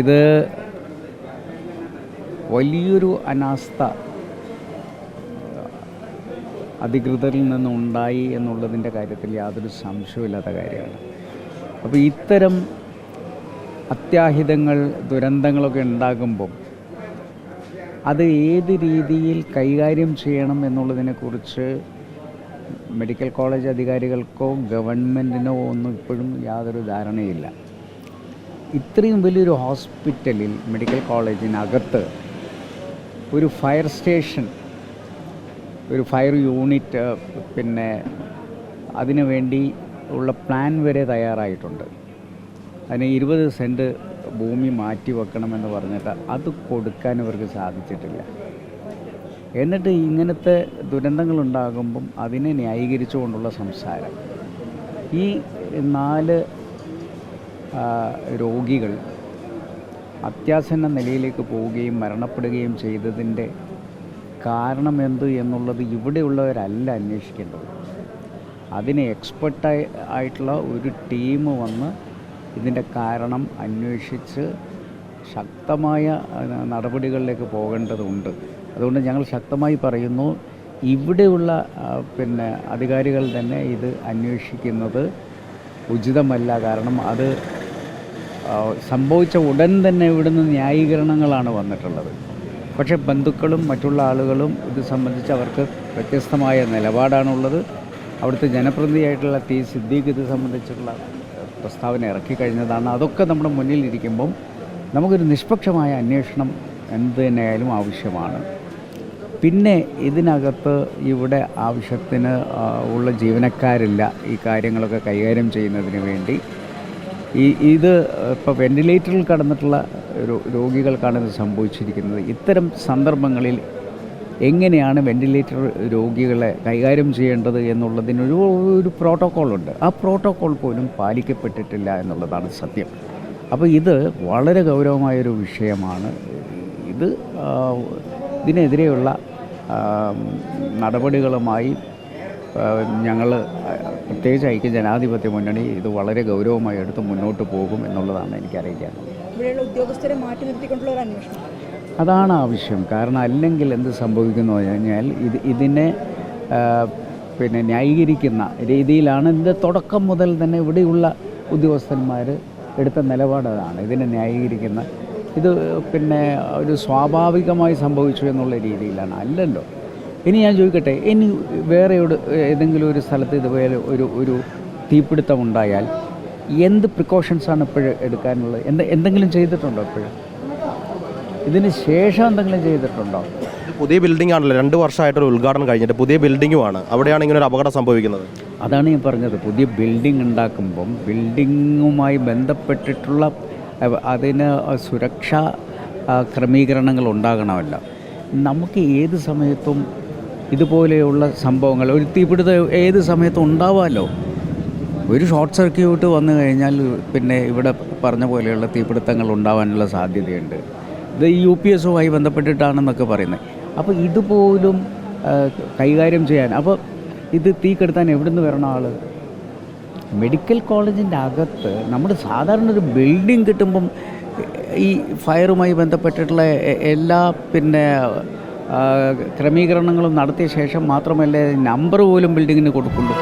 ഇത് വലിയൊരു അനാസ്ഥ അധികൃതരിൽ നിന്നുണ്ടായി എന്നുള്ളതിന്റെ കാര്യത്തിൽ യാതൊരു സംശയമില്ലാത്ത കാര്യമാണ്. അപ്പോൾ ഇത്തരം അത്യാഹിതങ്ങൾ ദുരന്തങ്ങളൊക്കെ ഉണ്ടാകുമ്പം അത് ഏത് രീതിയിൽ കൈകാര്യം ചെയ്യണം എന്നുള്ളതിനെക്കുറിച്ച് മെഡിക്കൽ കോളേജ് അധികാരികൾക്കോ ഗവൺമെന്റിനോ ഒന്നും ഇപ്പോഴും യാതൊരു ധാരണയില്ല ഇത്രയും വലിയൊരു ഹോസ്പിറ്റലിൽ മെഡിക്കൽ കോളേജിനകത്ത് ഒരു ഫയർ സ്റ്റേഷൻ ഒരു ഫയർ യൂണിറ്റ് പിന്നെ അതിനു വേണ്ടി ഉള്ള പ്ലാൻ വരെ തയ്യാറായിട്ടുണ്ട്. അതിന് ഇരുപത് സെന്റ് ഭൂമി മാറ്റി വെക്കണമെന്ന് പറഞ്ഞിട്ട് അത് കൊടുക്കാൻ ഇവർക്ക് സാധിച്ചിട്ടില്ല. എന്നിട്ട് ഇങ്ങനത്തെ ദുരന്തങ്ങളുണ്ടാകുമ്പം അതിനെ ന്യായീകരിച്ചുകൊണ്ടുള്ള സംസാരം. ഈ നാല് രോഗികൾ അത്യാസന്ന നിലയിലേക്ക് പോവുകയും മരണപ്പെടുകയും ചെയ്തതിന്റെ കാരണം എന്ത് എന്നുള്ളത് ഇവിടെയുള്ളവരല്ല അന്വേഷിക്കേണ്ടത്. അതിന് എക്സ്പെർട്ടായി ആയിട്ടുള്ള ഒരു ടീം വന്ന് ഇതിന്റെ കാരണം അന്വേഷിച്ച് ശക്തമായ നടപടികളിലേക്ക് പോകേണ്ടതുണ്ട്. അതുകൊണ്ട് ഞങ്ങൾ ശക്തമായി പറയുന്നു ഇവിടെയുള്ള പിന്നെ അധികാരികൾ തന്നെ ഇത് അന്വേഷിക്കുന്നത് ഉചിതമല്ല. കാരണം അത് സംഭവിച്ച ഉടൻ തന്നെ ഇവിടുന്ന് ന്യായീകരണങ്ങളാണ് വന്നിട്ടുള്ളത്. പക്ഷേ ബന്ധുക്കളും മറ്റുള്ള ആളുകളും ഇത് സംബന്ധിച്ച് അവർക്ക് വ്യത്യസ്തമായ നിലപാടാണുള്ളത്. അവിടുത്തെ ജനപ്രതിനിധിയായിട്ടുള്ള ടി സിദ്ദീഖ് ഇത് സംബന്ധിച്ചുള്ള പ്രസ്താവന ഇറക്കി കഴിഞ്ഞതാണ്. അതൊക്കെ നമ്മുടെ മുന്നിലിരിക്കുമ്പം നമുക്കൊരു നിഷ്പക്ഷമായ അന്വേഷണം എന്ത് തന്നെയായാലും ആവശ്യമാണ്. പിന്നെ ഇതിനകത്ത് ഇവിടെ ആവശ്യത്തിന് ഉള്ള ജീവനക്കാരില്ല ഈ കാര്യങ്ങളൊക്കെ കൈകാര്യം ചെയ്യുന്നതിന് വേണ്ടി. ഈ ഇത് ഇപ്പോൾ വെന്റിലേറ്ററിൽ കടന്നിട്ടുള്ള രോഗികൾക്കാണ് ഇത് സംഭവിച്ചിരിക്കുന്നത്. ഇത്തരം സന്ദർഭങ്ങളിൽ എങ്ങനെയാണ് വെന്റിലേറ്റർ രോഗികളെ കൈകാര്യം ചെയ്യേണ്ടത് എന്നുള്ളതിനൊരു ഒരു പ്രോട്ടോക്കോളുണ്ട്. ആ പ്രോട്ടോക്കോൾ പോലും പാലിക്കപ്പെട്ടിട്ടില്ല എന്നുള്ളതാണ് സത്യം. അപ്പോൾ ഇത് വളരെ ഗൗരവമായൊരു വിഷയമാണ്. ഇത് ഇതിനെതിരെയുള്ള നടപടികളുമായി ഞങ്ങൾ പ്രത്യേകിച്ച് ഐക്യ ജനാധിപത്യ മുന്നണി ഇത് വളരെ ഗൗരവമായി എടുത്ത് മുന്നോട്ട് പോകും എന്നുള്ളതാണ് എനിക്ക് അറിയിക്കാനുള്ളത് ഇവിടെയുള്ള ഉദ്യോഗസ്ഥരെ മാറ്റി നിർത്തിക്കൊണ്ടുള്ള ഒരു അന്വേഷണം. അതാണ് ആവശ്യം. കാരണം അല്ലെങ്കിൽ എന്ത് സംഭവിക്കുന്നു കഴിഞ്ഞാൽ ഇത് ഇതിനെ പിന്നെ ന്യായീകരിക്കുന്ന രീതിയിലാണ് ഇതിന്റെ തുടക്കം മുതൽ തന്നെ ഇവിടെയുള്ള ഉദ്യോഗസ്ഥന്മാർ എടുത്ത നിലപാട് അതാണ്. ഇതിനെ ന്യായീകരിക്കുന്ന ഇത് പിന്നെ ഒരു സ്വാഭാവികമായി സംഭവിച്ചു എന്നുള്ള രീതിയിലാണ്. അല്ലല്ലോ. ഇനി ഞാൻ ചോദിക്കട്ടെ ഇനി വേറെ ഏതെങ്കിലും ഒരു സ്ഥലത്ത് ഇതുപോലെ ഒരു ഒരു തീപിടുത്തം ഉണ്ടായാൽ എന്ത് പ്രിക്കോഷൻസാണ് ഇപ്പോഴും എടുക്കാനുള്ളത്? എന്ത് എന്തെങ്കിലും ചെയ്തിട്ടുണ്ടോ ഇപ്പോഴും? ഇതിന് ശേഷം എന്തെങ്കിലും ചെയ്തിട്ടുണ്ടോ? പുതിയ ബിൽഡിംഗ് ആണല്ലോ. രണ്ട് വർഷമായിട്ടൊരു ഉദ്ഘാടനം കഴിഞ്ഞിട്ട് പുതിയ ബിൽഡിങ്ങുമാണ് അവിടെയാണ് ഇങ്ങനെ ഒരു അപകടം സംഭവിക്കുന്നത്. അതാണ് ഞാൻ പറഞ്ഞത്. പുതിയ ബിൽഡിംഗ് ഉണ്ടാക്കുമ്പം ബിൽഡിങ്ങുമായി ബന്ധപ്പെട്ടിട്ടുള്ള അതിന് സുരക്ഷാ ക്രമീകരണങ്ങൾ ഉണ്ടാകണമല്ല. നമുക്ക് ഏത് സമയത്തും ഇതുപോലെയുള്ള സംഭവങ്ങൾ. ഒരു തീപിടുത്തം ഏത് സമയത്തും ഉണ്ടാവാമല്ലോ ഒരു ഷോർട്ട് സർക്യൂട്ട് വന്നു കഴിഞ്ഞാൽ പിന്നെ ഇവിടെ പറഞ്ഞ പോലെയുള്ള തീപിടുത്തങ്ങൾ ഉണ്ടാവാനുള്ള സാധ്യതയുണ്ട്. ഇത് യു പി എസുമായി ബന്ധപ്പെട്ടിട്ടാണെന്നൊക്കെ പറയുന്നത്. അപ്പോൾ ഇതുപോലും കൈകാര്യം ചെയ്യാൻ. അപ്പോൾ ഇത് തീ കെടുത്താൻ എവിടുന്ന് വരണ ആൾ മെഡിക്കൽ കോളേജിന്റെ അകത്ത് നമ്മൾ സാധാരണ ഒരു ബിൽഡിംഗ് കിട്ടുമ്പം ഈ ഫയറുമായി ബന്ധപ്പെട്ടിട്ടുള്ള എല്ലാ പിന്നെ ക്രമീകരണങ്ങളും നടത്തിയ ശേഷം മാത്രമല്ലേ നമ്പർ പോലും ബിൽഡിങ്ങിന് കൊടുക്കുള്ളൂ.